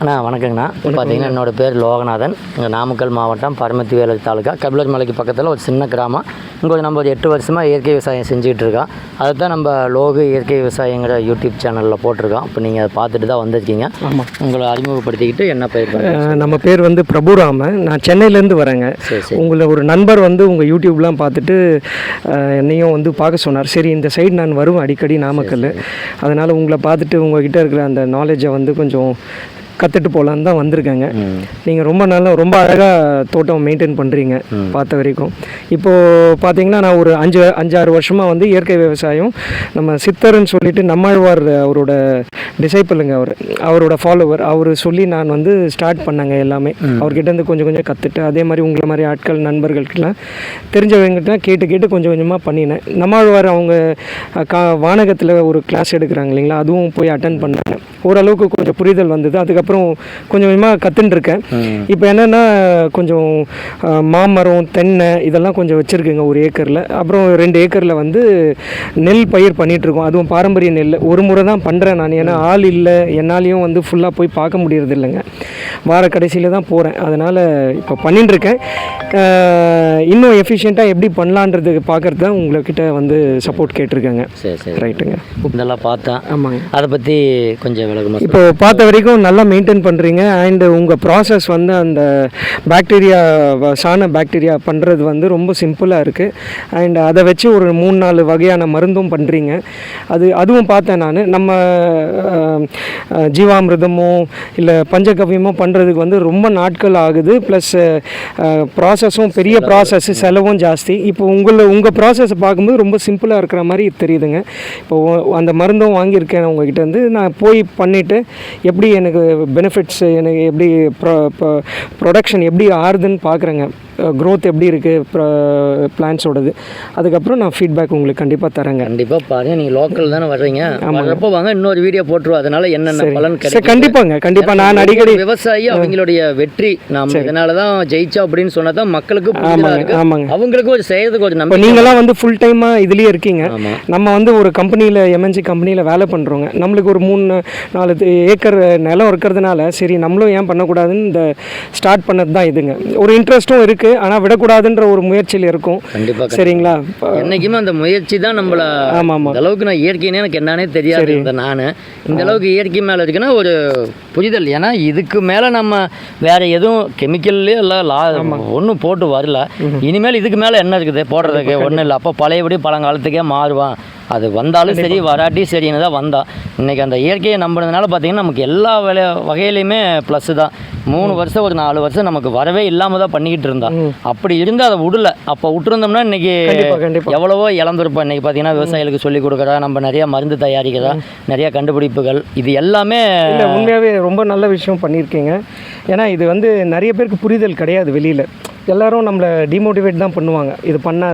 அண்ணா வணக்கங்கண்ணா. பார்த்தீங்கன்னா என்னோட பேர் லோகநாதன். இங்கே நாமக்கல் மாவட்டம் பரமத்தி வேலை தாலுக்கா கபிலர் மலைக்கு பக்கத்தில் ஒரு சின்ன கிராமம். இங்கே ஒரு நம்ம ஒரு எட்டு வருஷமாக இயற்கை விவசாயம் செஞ்சுக்கிட்டு இருக்கோம். அதை தான் நம்ம லோகு இயற்கை விவசாயங்கிற யூடியூப் சேனலில் போட்டிருக்கோம். இப்போ நீங்கள் அதை பார்த்துட்டு தான் வந்திருக்கீங்க. ஆமாம் உங்களை அறிமுகப்படுத்திக்கிட்டு என்ன அஹ் நம்ம பேர் வந்து பிரபுராமன். நான் சென்னையிலேருந்து வரேங்க. உங்களை ஒரு நண்பர் வந்து உங்கள் யூடியூப்லாம் பார்த்துட்டு என்னையும் வந்து பார்க்க சொன்னார். சரி இந்த சைடு நான் வருவேன் அடிக்கடி நாமக்கல் அதனால் உங்களை பார்த்துட்டு உங்ககிட்ட இருக்கிற அந்த நாலேஜை வந்து கொஞ்சம் கற்றுட்டு போகலான்னு தான் வந்திருக்கேங்க. நீங்கள் ரொம்ப நல்லா ரொம்ப அழகாக தோட்டம் மெயின்டைன் பண்ணுறீங்க. பார்த்த வரைக்கும். இப்போது பார்த்தீங்கன்னா நான் ஒரு அஞ்சு அஞ்சாறு வருஷமாக வந்து இயற்கை விவசாயம் நம்ம சித்தர்னு சொல்லிட்டு நம்மாழ்வார் அவரோட டிசைப்பிளுங்க அவர் அவரோட ஃபாலோவர் அவர் சொல்லி நான் வந்து ஸ்டார்ட் பண்ணேங்க எல்லாமே. அவர்கிட்ட இருந்து கொஞ்சம் கொஞ்சம் கற்றுட்டு அதே மாதிரி உங்களை மாதிரி ஆட்கள் நண்பர்கள்ட்டலாம் தெரிஞ்சவங்ககிட்ட கேட்டு கேட்டு கொஞ்சம் கொஞ்சமாக பண்ணினேன். நம்மாழ்வார் அவங்க கா வானகத்தில் ஒரு கிளாஸ் எடுக்கிறாங்க இல்லைங்களா அதுவும் போய் அட்டன் பண்ணேன் ஓரளவுக்கு கொஞ்சம் புரிதல் வந்தது. அதுக்கப்புறம் கொஞ்சம் கொஞ்சமாக ம். இப்போ என்னென்னா கொஞ்சம் மாமரம் தென்னை இதெல்லாம் கொஞ்சம் வச்சுருக்குங்க ஒரு ஏக்கரில். அப்புறம் ரெண்டு ஏக்கரில் வந்து நெல் பயிர் பண்ணிட்டு இருக்கோம் அதுவும் பாரம்பரிய நெல். ஒரு முறை தான் பண்ணுறேன் நான். ஏன்னா ஆள் இல்லை. என்னாலையும் வந்து ஃபுல்லாக போய் பார்க்க முடியறது இல்லைங்க. வார கடைசியில் தான் போகிறேன் அதனால் இப்போ பண்ணிட்டு இருக்கேன் அஹ், இன்னும் எஃபிஷியண்ட்டாக எப்படி பண்ணலான்றதுக்கு பார்க்கறது தான் உங்கள்கிட்ட வந்து சப்போர்ட் கேட்டிருக்கேங்க. சரி சரி. ரைட்டுங்க இதெல்லாம் பார்த்தேன். ஆமாங்க. அதை பற்றி கொஞ்சம் விளக்கமாக இப்போ பார்த்த வரைக்கும் நல்லா மெயின்டைன் பண்ணுறீங்க அண்ட் உங்கள் ப்ராசஸ் வந்து அந்த பாக்டீரியா சாண பாக்டீரியா பண்ணுறது வந்து ரொம்ப சிம்பிளாக இருக்குது அண்ட் அதை வச்சு ஒரு மூணு நாலு வகையான மருந்தும் பண்ணுறீங்க அது அதுவும் பார்த்தேன் நான். நம்ம ஜீவாமிர்தமோ இல்லை பஞ்சகவ்யமோ பண்ணுறதுக்கு வந்து ரொம்ப நாட்கள் ஆகுது. ப்ளஸ் ப்ராசஸும் பெரிய ப்ராசஸ் செலவும் ஜாஸ்தி. இப்போ உங்களை உங்கள் ப்ராசஸை பார்க்கும்போது ரொம்ப சிம்பிளாக இருக்கிற மாதிரி தெரியுதுங்க. இப்போ அந்த மருந்தும் வாங்கியிருக்கேன் உங்ககிட்ட இருந்து. நான் போய் பண்ணிவிட்டு எப்படி எனக்கு பெனிஃபிட்ஸ் எனக்கு எப்படி ப்ரொ ப்ரொடக்ஷன் எப்படி ஆறுதுன்னு பார்க்குறேங்க க்ரோத் எப்படி இருக்குது பிளான்ஸோடது அதுக்கப்புறம் நான் ஃபீட்பேக் உங்களுக்கு கண்டிப்பாக தரேங்க. கண்டிப்பாக பாருங்க நீங்கள் லோக்கல் தானே வர்றீங்க. வர்றப்போ வாங்க இன்னொரு வீடியோ போட்டுருவோம். அதனால என்னென்ன பலன் கிடைக்கும் கண்டிப்பாங்க கண்டிப்பாக நான் அடிக்கடி விவசாயி அவங்களுடைய வெற்றி. நாம இதனால தான் ஜெயிச்சோம் அப்படின்னு சொன்னா தான் மக்களுக்கு ஆமாங்க அவங்களுக்கு ஒரு செய்யறதுக்கு ஒரு இப்போ நம்பிக்கை நீங்களாம் வந்து ஃபுல் டைமாக இதுலேயே இருக்கீங்க. நம்ம வந்து ஒரு கம்பெனியில் எம்என்சி கம்பெனியில் வேலை பண்ணுறோங்க நம்மளுக்கு ஒரு மூணு நாலு ஏக்கர் நிலம் இருக்கிறதுனால சரி நம்மளும் ஏன் பண்ணக்கூடாதுன்னு இந்த ஸ்டார்ட் பண்ணது தான் இதுங்க. ஒரு இன்ட்ரெஸ்ட்டும் இருக்குது ஆனால் விடக்கூடாதுன்ற ஒரு முயற்சியில் இருக்கும். கண்டிப்பா கண்டிப்பா. சரிங்களா? என்னைக்குமே அந்த முயற்சி தான் நம்மள ஆமாம் ஆமாம் இந்த அளவுக்கு நான் இயற்கைனே எனக்கு என்னன்னே தெரியாது இருந்த நான். இந்த அளவுக்கு இயற்கை மேல இருக்குன்னா ஒரு புரிதல். ஏன்னா இதுக்கு மேல நம்ம வேற எதுவும் கெமிக்கல்லே இல்லை லா ஒன்றும் போட்டு வரல. இனிமேல் இதுக்கு மேல என்ன இருக்குது? போடுறதுக்கு ஒன்றும் இல்லை. அப்போ பழையபடி பழங்காலத்துக்கே மாறுவான். அது வந்தாலும் சரி வராட்டி சரின்னு தான் வந்தான். இன்னைக்கு அந்த இயற்கையை நம்புறதுனால பார்த்தீங்கன்னா நமக்கு எல்லா வேலை வகையிலையுமே ப்ளஸ் தான். மூணு வருஷம் ஒரு நாலு வருஷம் நமக்கு வரவே இல்லாமல் தான் பண்ணிக்கிட்டு இருந்தான் அப்படி இருந்து அதை விடல. அப்போ விட்டுருந்தோம்னா இன்னைக்கு எவ்வளவோ இழந்திருப்போம். இன்றைக்கி பார்த்தீங்கன்னா விவசாயிகளுக்கு சொல்லிக் கொடுக்குறா நம்ம நிறைய மருந்து தயாரிக்கிறா நிறைய கண்டுபிடிப்புகள். இது எல்லாமே உண்மையாகவே ரொம்ப நல்ல விஷயம் பண்ணியிருக்கீங்க. ஏன்னா இது வந்து நிறைய பேருக்கு புரிதல் கிடையாது வெளியில். எல்லாரும் நம்மளை டிமோட்டிவேட் தான் பண்ணுவாங்க. இது பண்ண